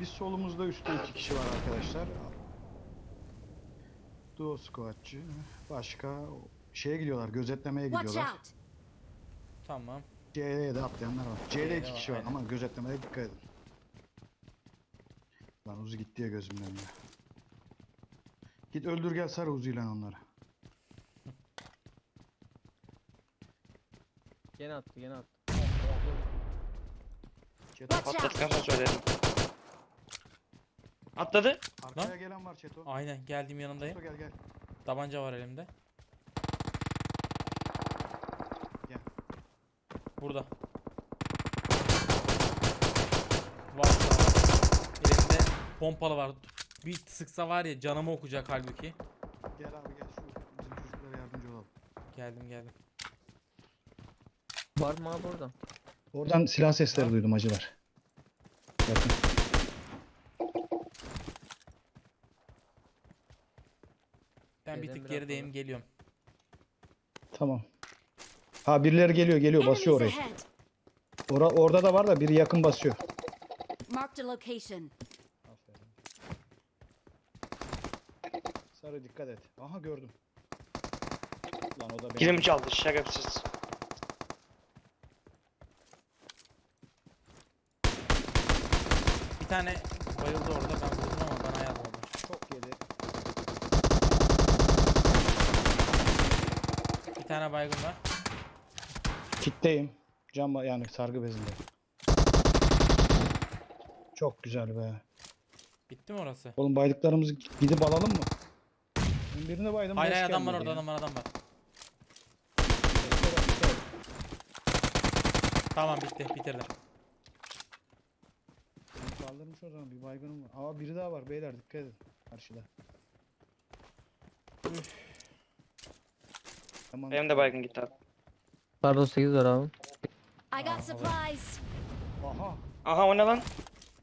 Biz solumuzda üstte iki kişi var arkadaşlar. Duo squatçı. Başka şeye gidiyorlar, gözetlemeye gidiyorlar. Tamam. C'ye de atlayanlar var. C'de iki kişi var ama gözetlemeye dikkat edin. Lan Uzi gitti ya gözümden ya. Git öldür gel sar Uzi ile onları. Gene attı gene attı. Çeto. Patlattıktan sonra söylerim. Atladı. Arkaya gelen var Çeto. Aynen geldim yanındayım. Çeto gel gel. Tabanca var elimde. Burada. Var. Elimde pompalı var. Bir sıksa var ya canımı okuyacak halbuki. Gel abi gel şu bizim çocuklara yardımcı olalım. Geldim geldim. Var mı abi orada? Oradan silah sesleri duydum acılar. Yakın. Ben bir Geldim, tık biraz gerideyim sonra. geliyorum. Tamam. Ha birileri geliyor geliyor basıyor orayı. Ora, orada da var da biri yakın basıyor. Marked a location. Aferin. Sarı dikkat et. Aha gördüm. Lan o da benim. Kilim çaldı şerefsiz. Bir tane bayıldı orada ben vurdum ama bana yazmadı. Çok yedi. Bir tane baygın var. Kitleyim. Cam yani sargı bezinde. Çok güzel be. Bitti mi orası? Oğlum baydıklarımızı gidip alalım mı? Ben birine baydım. Hayır hayır adam var orada adam var adam var. Tamam bitti bitirdim. Beni Kaldırmış o zaman bir baygınım var. Aa biri daha var beyler dikkat edin. Karşıda. Tamam. Benim de baygın gitti abi. Pardon 8 var abi. I got supplies! Aha. Aha o ne lan?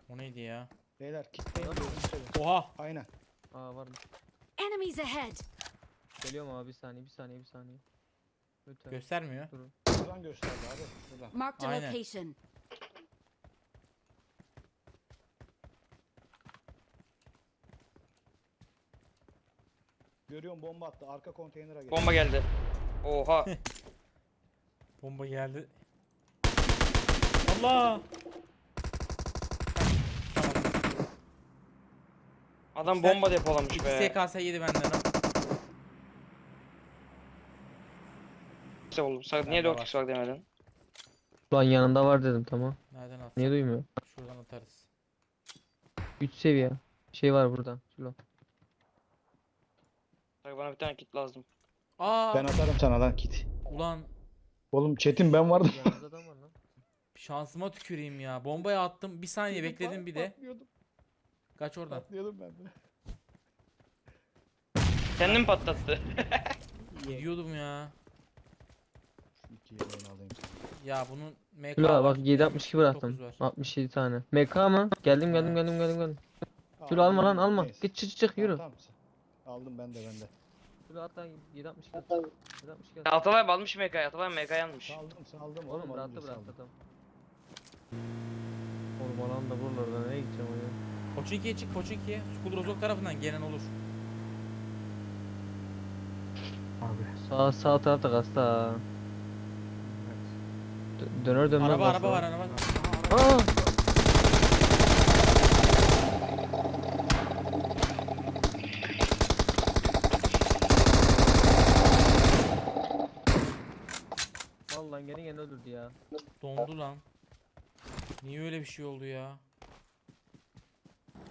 O neydi ya? Beyler kitleyin. Oha! Aynen. Aa var. Enemies ahead! Geliyorum abi bir saniye bir saniye bir saniye. Lütfen. Göstermiyor. Durun. Buradan gösterdi abi. Buradan. Marked a Aynen. location. Görüyorum bomba attı. Arka konteynere geldi. Bomba geldi. Oha. Bomba geldi. Allah! Adam Sen- bomba depolamış İki be. SKS yedi benden o. Güzel oldu. Sen Bende niye var. 4x var demedin? Lan yanında var dedim tamam. Nereden at? Niye duymuyor? Şuradan atarız. 3 seviye. Şey var burada. Şurada. Bak bana bir tane kit lazım. Aa! Ben atarım sana lan kit. Ulan Oğlum Çetin ben vardım. Yanında adam var lan. şansıma tüküreyim ya. Bombayı attım. Bir saniye bekledim bir de. Patlıyordum. Kaç oradan. Patlıyordum ben de. Kendim patlattı. Gidiyordum ya. Şu ikiyi ben alayım sana. Ya bunun MK Şurada bak 762 bıraktım. 9 var. 67 tane. MK mı? Geldim geldim geldim geldim geldim. Şunu alma lan alma. Neyse. Git çık çık çık Tamam, yürü. tamam. Aldım ben de ben de. Şurada hatta 762 at. 762 at. Atalay almış MK'yı. Atalay MK'yı almış. Saldım saldım. Oğlum bıraktı saldım. adam. Oğlum alan da buralarda nereye gideceğim ya? Koçinki'ye çık Koçinki'ye. Skul Rozok tarafından gelen olur. Abi. Sağ sağ tarafta kasta. Dö- Döner dönmez Araba araba var araba. Aa! Vallahi gene gene öldürdü ya. Dondu lan. Niye öyle bir şey oldu ya?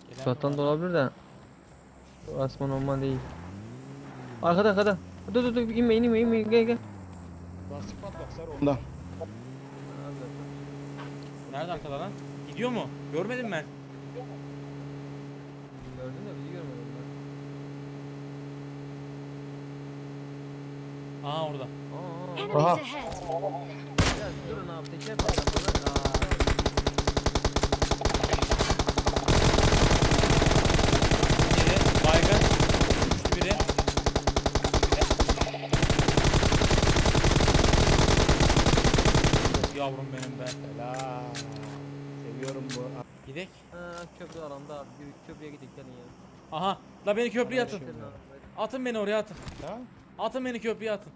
Gelen mi Şattan var da lan? olabilir de. Bu Asma normal değil. Arkada arkada. Dur dur dur inme inme inme gel gel. Lastik patlak sar ondan. Nerede arkada lan? Gidiyor mu? Görmedim ben. Gördün de bizi görmedin ben. Aa orada. Aha. Ya durun abi Gel patlatmadan. Biri baygın. Düştü biri. Yavrum benim be. Helal. Seviyorum bu. Gidek. Ha köprü alanda abi. Köprüye gidelim gelin ya. Aha. La beni köprüye atın. Atın beni oraya atın. Ha? Atın beni köprüye atın.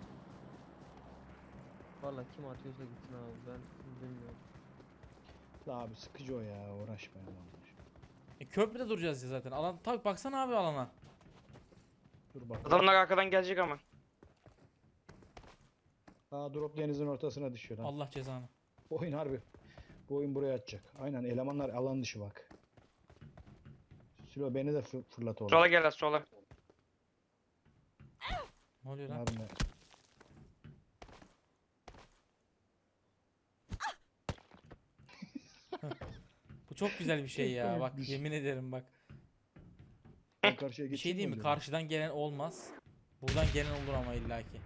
Valla kim atıyorsa gitsin abi ben bilmiyorum. La abi sıkıcı o ya uğraşma ya. E, köprüde duracağız ya zaten. Alan tak baksana abi alana. Dur bak. Adamlar arkadan gelecek ama. Aa drop denizin ortasına düşüyor lan. Allah cezanı. Bu oyun harbi. Bu oyun buraya atacak. Aynen elemanlar alan dışı bak. Silo beni de fı- fırlat orada. Sola gel sola. Ne oluyor lan? Abi ne? Bu çok güzel bir şey ya. Bak komikmiş. yemin ederim bak. Ben karşıya Bir şey diyeyim mi? acaba? Karşıdan gelen olmaz. Buradan gelen olur ama illaki.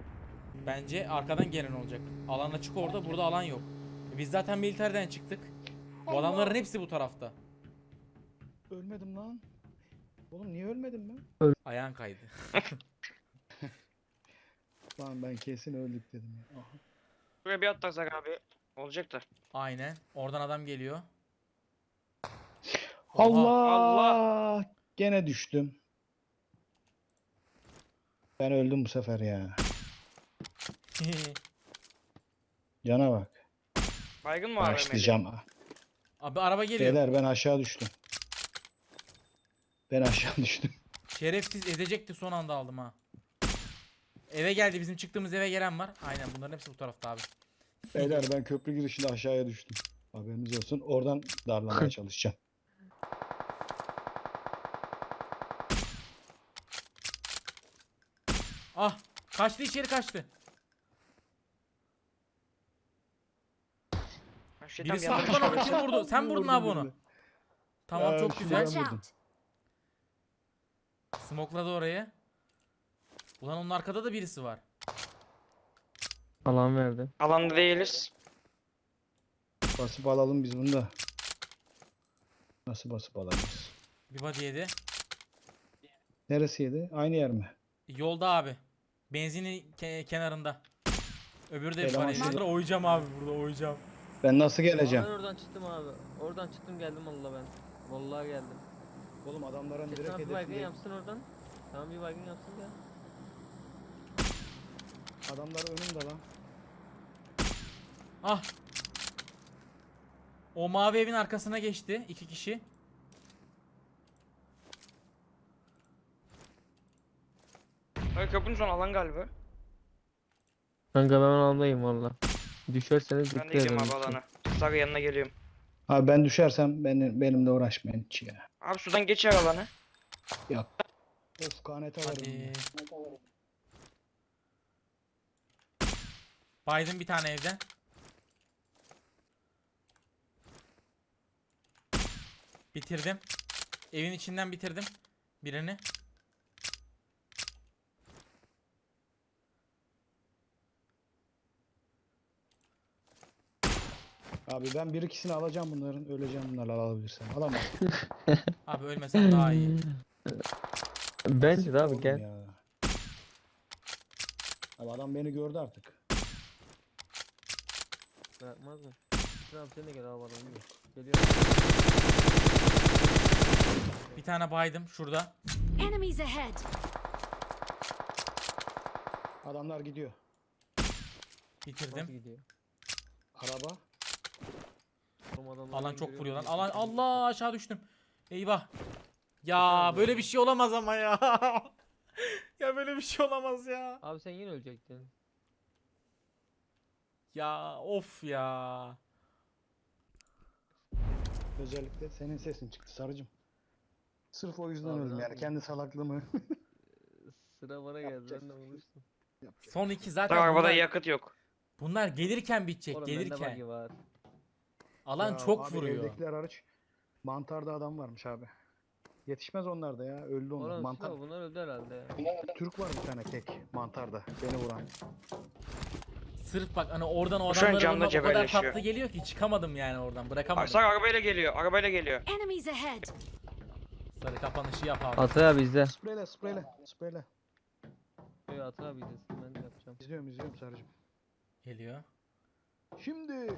Bence arkadan gelen olacak. Alan açık orada, burada alan yok. Biz zaten militerden çıktık. Bu adamların hepsi bu tarafta. Ölmedim lan. Oğlum niye ölmedim ben? Ayağın kaydı. Lan ben kesin öldük dedim ya. Aha. Buraya bir atlarsak abi. Olacak da. Aynen. Oradan adam geliyor. Allah! Allah! Gene düştüm. Ben öldüm bu sefer ya. Cana bak. Baygın mı abi? Başlayacağım. abi araba geliyor. Beyler ben aşağı düştüm. Ben aşağı düştüm. Şerefsiz ezecekti son anda aldım ha. Eve geldi bizim çıktığımız eve gelen var. Aynen bunların hepsi bu tarafta abi. Beyler ben köprü girişinde aşağıya düştüm. Haberiniz olsun. Oradan darlamaya çalışacağım. Ah kaçtı içeri kaçtı. Ha, Şey, Biri tam yandan saklan onu kim vurdu? Sen vurdun abi onu. Tamam Ee, çok şu güzel. Watch out. Smokladı orayı. Ulan onun arkada da birisi var. Alan verdi. Alanda değiliz. Basıp alalım biz bunu da. Nasıl basıp alacağız? Bir body yedi. Neresiydi? Aynı yer mi? Yolda abi. Benzinin ke- kenarında. Öbürü de bir Eleman şurada. Burada oyacağım abi burada oyacağım. Ben nasıl geleceğim? Ben oradan çıktım abi. Oradan çıktım geldim valla ben. Vallahi geldim. Oğlum adamların direkt Kesin bir baygın hedefi yapsın oradan. Tamam bir baygın yapsın gel. Adamlar önümde lan. Ah. O mavi evin arkasına geçti. iki kişi. Bak köprünün son alan galiba. Kanka ben alandayım valla. Düşerseniz Ben de dikkat gidiyorum edin. abi alana. Sarı yanına geliyorum. Abi ben düşersem benim, benimle uğraşmayın hiç ya. Abi sudan geçer alanı. Of kanete var Hadi. önümde. Biden bir tane evden. Bitirdim. Evin içinden bitirdim. Birini. Abi ben bir ikisini alacağım bunların. Öleceğim bunlarla alabilirsem. Alamam. Abi ölmesem daha iyi. Bence de abi Oğlum gel. ya. Abi adam beni gördü artık. Bırakmaz mı? Abi sen de gel abi adam. Geliyorum. Bir tane baydım şurada. Enemies ahead. Adamlar gidiyor. Bitirdim. Nasıl gidiyor? Araba. Oğlum adamlar Alan beni çok görüyor vuruyor lan. mu? Alan Allah aşağı düştüm. Eyvah. Ya böyle bir şey olamaz ama ya. ya böyle bir şey olamaz ya. Abi sen yine ölecektin. Ya of ya. Özellikle senin sesin çıktı sarıcım. Sırf o yüzden Abi öldüm yani. Kendi salaklığımı. Sıra bana geldi ben de. Son iki zaten arabada bunlar, yakıt yok. bunlar gelirken bitecek Oğlum bende gelirken. var. Alan Ya çok abi vuruyor. Evdekiler hariç mantarda adam varmış abi. Yetişmez onlar da ya. Öldü onlar. Oğlum Mantar. Mantar. bunlar öldü herhalde. Türk var bir tane tek mantarda. Beni vuran. Sırf bak hani oradan o Bu şu an adamların camda o kadar cebelleşiyor. tatlı geliyor ki çıkamadım yani oradan bırakamadım. Sarı arabayla geliyor. Arabayla geliyor. Enemies ahead. Sarı kapanışı yap abi. Atay abi izle. Spreyle spreyle spreyle. Evet Atay abi izlesin ben de yapacağım. İzliyorum izliyorum sarıcım. Geliyor. Şimdi.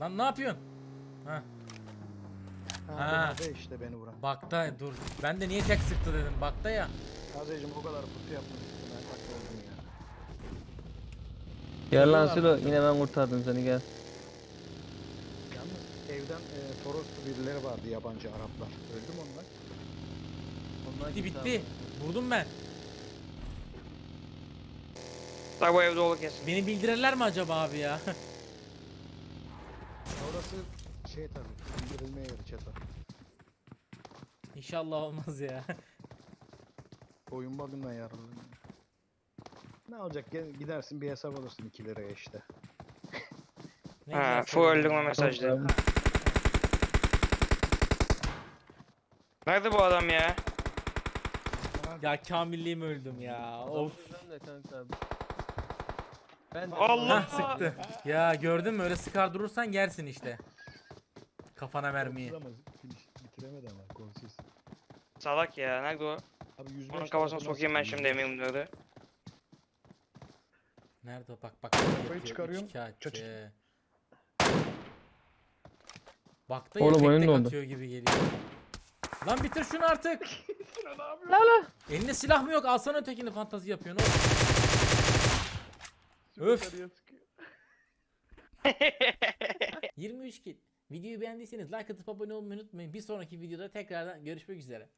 Lan ne yapıyorsun? Ha. Ha, Ha. işte beni vuran. Bakta dur. Ben de niye tek sıktı dedim. Bakta ya. Azecim o kadar pusu yapmak istemem. Bak oldum ya. Gel lan Silo yine ben kurtardım seni gel. Yalnız evden e, Toroslu birileri vardı yabancı Araplar. Öldü mü onlar? Onlar Bitti bitti. Vurdum ben. Sarı bu evde olur kesin. Beni bildirirler mi acaba abi ya? Orası şey tabii. İndirilme yeri çatı. İnşallah olmaz ya. Oyun bug'ından yararlanıyor. Ne olacak? Gidersin bir hesap alırsın 2 liraya işte. Ne Ha, güzel full'lüğüme söylüyorsun. Nerede bu adam ya? Ya kamilliğim öldüm ya. Of. Ben de Allah! Sıktı. Ya gördün mü öyle sıkar durursan yersin işte. Kafana vermeyi. Bitiremedi ama golsüz. Salak ya. Nerede o? Abi Onun kafasına sokayım ben şimdi M24'ü nerede. Bak bak. Kafayı çıkarıyorum, Üçkağıtçı. çocuk- Bakta Oğlum oyun tek dondu. atıyor gibi geliyor. Lan bitir şunu artık. La la. Elinde silah mı yok? Alsana ötekini fantazi yapıyorsun oğlum. Öf. 23 kill. Videoyu beğendiyseniz like atıp abone olmayı unutmayın. Bir sonraki videoda tekrardan görüşmek üzere.